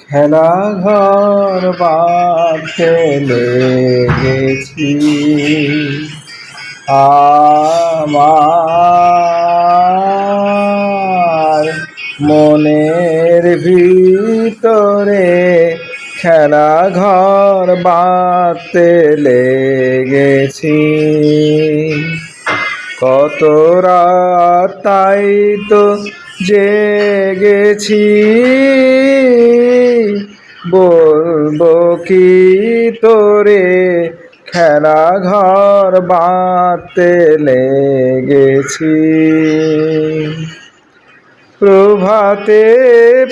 খেলা ঘর বাঁধতে লেগেছি। আমার মনের ভিতরে খেলা ঘর বাঁধতে লেগেছি। কত রাত তাই তো জেগেছি। বলব কি তোরে? খেলা ঘর বাঁধতে লেগেছি। প্রভাতে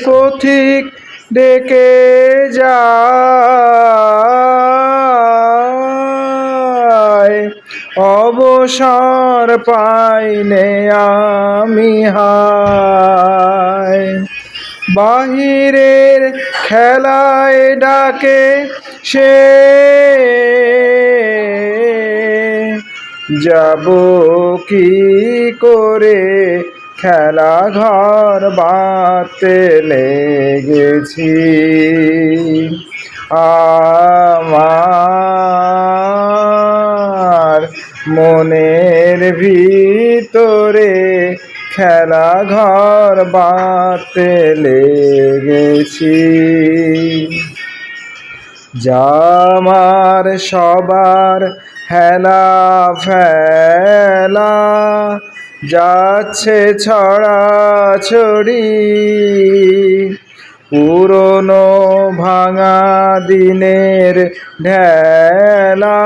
পথিক ডেকে যায় অবসর পাইনে আমি হায়। বাহিরের খেলায় ডাকে সে। যাব কি করে? খেলা ঘর বাতে লেগেছি। আমার মনের ভিতরে খেলা ঘর বাতে লেগেছি। জামার সবার হেলা ফেলা যাচ্ছে ছড়া ছড়ি পুরনো ভাঙা দিনের ঢেলা,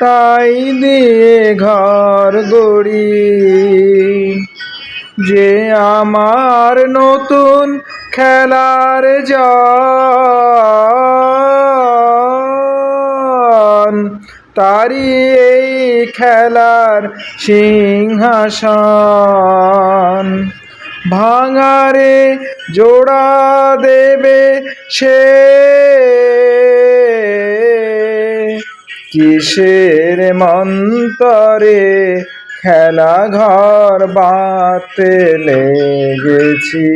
তাই দিয়ে ঘর গড়ি। যে আমার নতুন খেলার জন তারি এই খেলার সিংহাসন। ভাঙারে জোড়া দেবে সে। কিসের মন্তরে খেলা ঘর বাতে লেগেছি।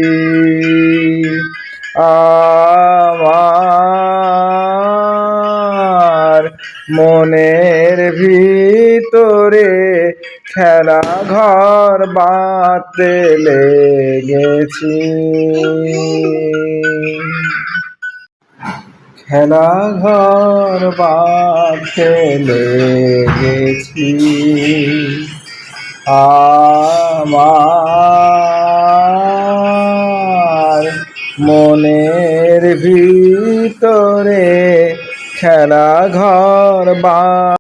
আমার মনের ভিতরে খেলা ঘর বাতে লেগেছি। খেলা ঘর বাতে লেগেছি। আমার মনের ভিতরে খেলা ঘর বা